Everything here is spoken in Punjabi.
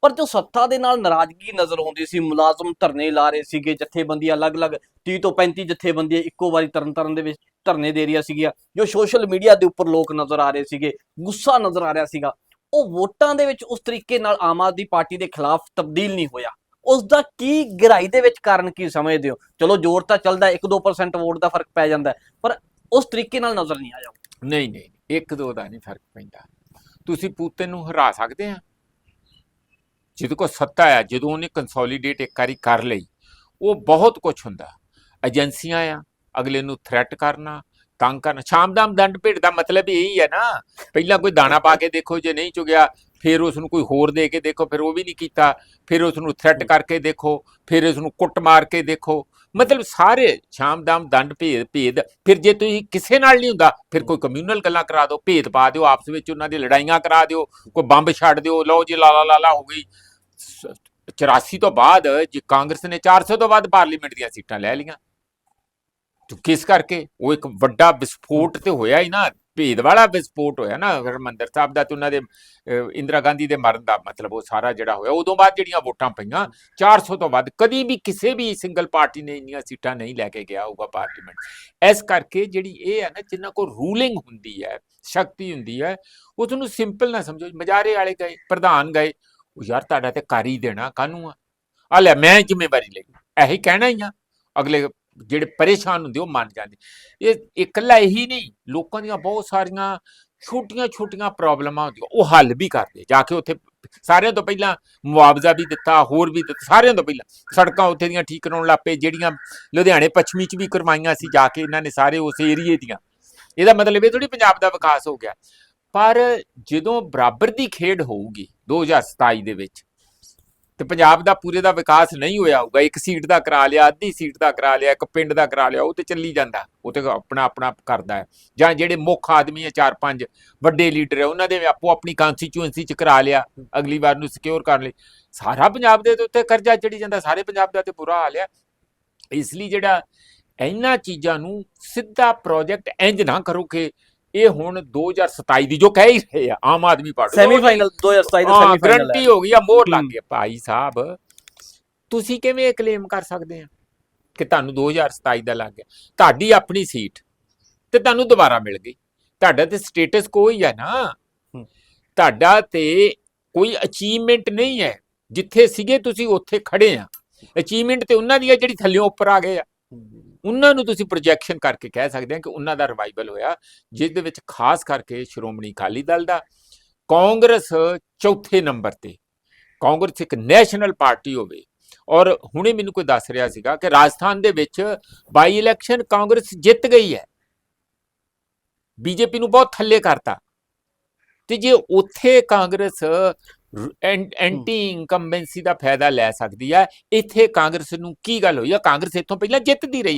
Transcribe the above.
ਪਰ ਜੋ ਸੱਤਾ ਦੇ ਨਾਲ ਨਾਰਾਜ਼ਗੀ ਨਜ਼ਰ ਆਉਂਦੀ ਸੀ, ਮੁਲਾਜ਼ਮ ਧਰਨੇ ਲਾ ਰਹੇ ਸੀਗੇ, ਜਥੇਬੰਦੀਆਂ ਅਲੱਗ-ਅਲੱਗ 30 ਤੋਂ 35 ਜਥੇਬੰਦੀਆਂ ਇੱਕੋ ਵਾਰੀ ਤਰਨਤਾਰਨ ਦੇ ਵਿੱਚ ਧਰਨੇ ਦੇ ਰਹੀਆਂ ਸੀਗੀਆਂ, ਜੋ ਸੋਸ਼ਲ ਮੀਡੀਆ ਦੇ ਉੱਪਰ ਲੋਕ ਨਜ਼ਰ ਆ ਰਹੇ ਸੀਗੇ, ਗੁੱਸਾ ਨਜ਼ਰ ਆ ਰਿਹਾ ਸੀਗਾ। ਉਹ ਵੋਟਾਂ ਦੇ ਵਿੱਚ ਉਸ ਤਰੀਕੇ ਨਾਲ ਆਮ ਆਦਮੀ ਪਾਰਟੀ ਦੇ ਖਿਲਾਫ ਤਬਦੀਲ ਨਹੀਂ ਹੋਇਆ। ਉਸ ਦਾ ਕੀ ਗਹਿਰਾਈ ਦੇ ਵਿੱਚ ਕਾਰਨ ਕੀ ਸਮਝਦੇ ਹੋ? ਚਲੋ ਜ਼ੋਰ ਤਾਂ ਚੱਲਦਾ 1-2% ਵੋਟ ਦਾ ਫ਼ਰਕ ਪੈ ਜਾਂਦਾ ਪਰ ਉਸ ਤਰੀਕੇ ਨਾਲ ਨਜ਼ਰ ਨਹੀਂ ਆਇਆ। ਨਹੀਂ ਨਹੀਂ ਇੱਕ ਦੋ ਦਾ ਨਹੀਂ ਫ਼ਰਕ ਪੈਂਦਾ। ਤੁਸੀਂ ਪੂਤਨ ਨੂੰ ਹਰਾ ਸਕਦੇ ਆ? ਜਿਹਦੇ ਕੋਲ ਸੱਤਾ ਆ, ਜਦੋਂ ਉਹਨੇ ਕੰਸੋਲੀਡੇਟ ਇੱਕ ਵਾਰੀ ਕਰ ਲਈ, ਉਹ ਬਹੁਤ ਕੁਝ ਹੁੰਦਾ। ਏਜੰਸੀਆਂ ਆ, ਅਗਲੇ ਨੂੰ ਥ੍ਰੈਟ ਕਰਨਾ, ਤੰਗ ਕਰਨਾ। ਸ਼ਾਮਦਾਮ ਦੰਡ ਭੇਡ ਦਾ ਮਤਲਬ ਇਹ ਹੀ ਹੈ ਨਾ। ਪਹਿਲਾਂ ਕੋਈ ਦਾਣਾ ਪਾ ਕੇ ਦੇਖੋ, ਜੇ ਨਹੀਂ ਚੁਗਿਆ, ਫਿਰ ਉਸ ਨੂੰ ਕੋਈ ਹੋਰ ਦੇ ਕੇ ਦੇਖੋ, ਫਿਰ ਉਹ ਵੀ ਨਹੀਂ ਕੀਤਾ। ਫਿਰ ਉਸ ਨੂੰ ਥ੍ਰੈਟ ਕਰਕੇ ਦੇਖੋ, ਫਿਰ ਉਸ ਨੂੰ ਕੁੱਟ ਮਾਰ ਕੇ ਦੇਖੋ। ਮਤਲਬ ਸਾਰੇ ਸ਼ਾਮਦਾਮ ਦੰਡ ਭੇਦ ਭੇਦ ਫਿਰ ਜੇ ਤੁਸੀਂ ਕਿਸੇ ਨਾਲ ਨਹੀਂ ਹੁੰਦਾ, ਫਿਰ ਕੋਈ ਕਮਿਊਨਲ ਗੱਲਾਂ ਕਰਾ ਦਿਓ, ਭੇਦ ਪਾ ਦਿਓ, ਆਪਸ ਵਿੱਚ ਉਹਨਾਂ ਦੀ ਲੜਾਈਆਂ ਕਰਾ ਦਿਓ, ਕੋਈ ਬੰਬ ਛੱਡ ਦਿਓ, ਲਓ ਜੀ ਲਾ ਲਾ ਲਾ ਹੋ ਗਈ। 84 ਤੋਂ ਬਾਅਦ ਜੇ ਕਾਂਗਰਸ ਨੇ 400 ਤੋਂ ਵੱਧ ਪਾਰਲੀਮੈਂਟ ਦੀਆਂ ਸੀਟਾਂ ਲੈ ਲਈਆਂ। ਤੇ ਕਿਸ ਕਰਕੇ? ਉਹ ਇੱਕ ਵੱਡਾ ਵਿਸਫੋਟ ਤੇ ਹੋਇਆ ਹੀ ਨਾ, ਭੇਦ ਵਾਲਾ ਵਿਸਫੋਟ ਹੋਇਆ ਨਾ, ਹਰਮੰਦਰ ਸਾਹਿਬ ਦਾ ਤੇ ਉਹਨਾਂ ਦੇ ਇੰਦਰਾ ਗਾਂਧੀ ਦੇ ਮਰਨ ਦਾ ਮਤਲਬ ਉਹ ਸਾਰਾ ਜਿਹੜਾ ਹੋਇਆ, ਉਦੋਂ ਬਾਅਦ ਜਿਹੜੀਆਂ ਵੋਟਾਂ ਪਈਆਂ 400 ਤੋਂ ਵੱਧ ਕਦੀ ਵੀ ਕਿਸੇ ਵੀ ਸਿੰਗਲ ਪਾਰਟੀ ਨੇ ਇੰਨੀਆਂ ਸੀਟਾਂ ਨਹੀਂ ਲੈ ਕੇ ਗਿਆ ਹੋਊਗਾ ਪਾਰਲੀਮੈਂਟ। ਇਸ ਕਰਕੇ ਜਿਹੜੀ ਇਹ ਹੈ ਨਾ, ਜਿੰਨਾ ਕੋ ਰੂਲਿੰਗ ਹੁੰਦੀ ਹੈ, ਸ਼ਕਤੀ ਹੁੰਦੀ ਹੈ ਉਹ ਤੁਹਾਨੂੰ ਸਿੰਪਲ ਨਾ ਸਮਝੋ, ਮਜਾਰੇ ਵਾਲੇ ਗਏ, ਪ੍ਰਧਾਨ ਗਏ ਉਹ ਯਾਰ ਤੁਹਾਡਾ ਤੇ ਕਰ ਹੀ ਦੇਣਾ, ਕਾਹਨੂੰ ਆ? ਆ ਲੈ, ਮੈਂ ਜ਼ਿੰਮੇਵਾਰੀ ਲੈ ਇਹੀ ਕਹਿਣਾ ਹੀ ਆ। ਅਗਲੇ ਜਿਹੜੇ ਪਰੇਸ਼ਾਨ ਹੁੰਦੇ, ਉਹ ਮੰਨ ਜਾਂਦੇ। ਇਹ ਇਕੱਲਾ ਇਹੀ ਨਹੀਂ, ਲੋਕਾਂ ਦੀਆਂ ਬਹੁਤ ਸਾਰੀਆਂ ਛੋਟੀਆਂ ਛੋਟੀਆਂ ਪ੍ਰੋਬਲਮਾਂ ਹੁੰਦੀਆਂ। ਉਹ ਹੱਲ ਵੀ ਕਰਦੇ। ਜਾ ਕੇ ਉੱਥੇ ਸਾਰਿਆਂ ਤੋਂ ਪਹਿਲਾਂ ਮੁਆਵਜ਼ਾ ਵੀ ਦਿੱਤਾ, ਹੋਰ ਵੀ ਦਿੱਤਾ, ਸਾਰਿਆਂ ਤੋਂ ਪਹਿਲਾਂ। ਸੜਕਾਂ ਉੱਥੇ ਦੀਆਂ ਠੀਕ ਕਰਾਉਣ ਲੱਪੇ ਜਿਹੜੀਆਂ ਲੁਧਿਆਣੇ ਪੱਛਮੀ ਚ ਵੀ ਕਰਵਾਈਆਂ ਸੀ, ਜਾ ਕੇ ਇਹਨਾਂ ਨੇ ਸਾਰੇ ਉਸ ਏਰੀਏ ਦੀਆਂ। ਇਹਦਾ ਮਤਲਬ ਇਹ ਥੋੜੀ ਪੰਜਾਬ ਦਾ ਵਿਕਾਸ ਹੋ ਗਿਆ। ਪਰ ਜਦੋਂ ਬਰਾਬਰ ਦੀ ਖੇਡ ਹੋਊਗੀ 2027 ਦੇ ਵਿੱਚ। ਤੇ ਪੰਜਾਬ ਦਾ ਪੂਰੇ ਦਾ ਵਿਕਾਸ ਨਹੀਂ ਹੋਇਆ ਹੋਊਗਾ। ਇੱਕ ਸੀਟ ਦਾ ਕਰਾ ਲਿਆ, ਅੱਧੀ ਸੀਟ ਦਾ ਕਰਾ ਲਿਆ, ਇੱਕ ਪਿੰਡ ਦਾ ਕਰਾ ਲਿਆ, ਉਹ ਤੇ ਚੱਲੀ ਜਾਂਦਾ। ਉਹ ਤੇ ਆਪਣਾ ਆਪਣਾ ਕਰਦਾ ਹੈ। ਜਾਂ ਜਿਹੜੇ ਮੁੱਖ ਆਦਮੀ ਆ ਚਾਰ ਪੰਜ ਵੱਡੇ ਲੀਡਰ ਹੈ, ਉਹਨਾਂ ਦੇ ਆਪੋ ਆਪਣੀ ਕਨਸਟੀਚੁਐਂਸੀ ਚ ਕਰਾ ਲਿਆ, ਅਗਲੀ ਵਾਰ ਨੂੰ ਸਿਕਿਉਰ ਕਰਨ ਲਈ ਸਾਰਾ ਪੰਜਾਬ ਦੇ ਉੱਤੇ ਕਰਜ਼ਾ ਚੜੀ ਜਾਂਦਾ, ਸਾਰੇ ਪੰਜਾਬ ਦਾ ਤੇ ਬੁਰਾ ਹਾਲ ਹੈ। ਇਸ ਲਈ ਜਿਹੜਾ ਇਹਨਾਂ ਚੀਜ਼ਾਂ ਨੂੰ ਸਿੱਧਾ ਪ੍ਰੋਜੈਕਟ ਇੰਜ ਨਾ ਕਰੋ ਕਿ ਇਹ ਹੁਣ 2027 ਦੀ ਜੋ ਕਹਿ ਹੀ ਰਹੇ ਆ ਆਮ ਆਦਮੀ ਪਾਰਟੀ ਸੈਮੀਫਾਈਨਲ 2027 ਦਾ ਹਾਂ ਸੈਮੀਫਾਈਨਲ ਗਰੰਟੀ ਹੋ ਗਈ ਆ ਮੋਹਰ ਲੱਗ ਹੂੰ। ਗਈ ਭਾਈ ਸਾਹਿਬ। ਤੁਸੀਂ ਕਿਵੇਂ ਕਲੇਮ ਕਰ ਸਕਦੇ ਆ ਕਿ ਤੁਹਾਨੂੰ 2027 ਦਾ ਲੱਗ ਗਿਆ? ਤੁਹਾਡੀ ਆਪਣੀ ਸੀਟ ਤੇ ਤੁਹਾਨੂੰ ਦੁਬਾਰਾ ਮਿਲ ਗਈ। ਤੁਹਾਡਾ ਤੇ ਸਟੇਟਸ ਕੋਈ ਹੈ ਨਾ। ਹੂੰ। ਤੁਹਾਡਾ ਤੇ ਕੋਈ ਅਚੀਵਮੈਂਟ ਨਹੀਂ ਹੈ। ਜਿੱਥੇ ਸੀਗੇ ਤੁਸੀਂ ਉੱਥੇ ਖੜੇ ਆ। ਅਚੀਵਮੈਂਟ ਤੇ ਉਹਨਾਂ ਦੀ ਹੈ ਜਿਹੜੀ ਥੱਲਿਓਂ ਉੱਪਰ ਆ ਗਏ ਆ। ਉਹਨਾਂ ਨੂੰ ਤੁਸੀਂ ਪ੍ਰੋਜੈਕਸ਼ਨ ਕਰਕੇ ਕਹਿ ਸਕਦੇ ਆ ਕਿ ਉਹਨਾਂ ਦਾ ਰਿਵਾਈਵਲ ਹੋਇਆ ਜਿਸ ਦੇ ਵਿੱਚ ਖਾਸ ਕਰਕੇ ਸ਼੍ਰੋਮਣੀ ਅਕਾਲੀ ਦਲ ਦਾ ਕਾਂਗਰਸ ਚੌਥੇ ਨੰਬਰ ਤੇ। ਕਾਂਗਰਸ ਇੱਕ ਨੈਸ਼ਨਲ ਪਾਰਟੀ ਹੋਵੇ। ਔਰ ਹੁਣੇ ਮੈਨੂੰ ਕੋਈ ਦੱਸ ਰਿਹਾ ਸੀਗਾ ਕਿ ਰਾਜਸਥਾਨ ਦੇ ਵਿੱਚ ਬਾਈ ਇਲੈਕਸ਼ਨ ਕਾਂਗਰਸ ਜਿੱਤ ਗਈ ਹੈ। ਬੀਜੇਪੀ ਨੂੰ ਬਹੁਤ ਥੱਲੇ ਕਰਤਾ। ਤੇ ਜੇ ਉੱਥੇ ਕਾਂਗਰਸ ਐਂਟੀ ਇਨਕੰਬੈਂਸੀ ਦਾ ਫਾਇਦਾ ਲੈ ਸਕਦੀ ਹੈ ਇੱਥੇ ਕਾਂਗਰਸ ਨੂੰ ਕੀ ਗੱਲ ਹੋਈ ਆ? ਕਾਂਗਰਸ ਇੱਥੋਂ ਪਹਿਲਾਂ ਜਿੱਤਦੀ ਰਹੀ ਆ।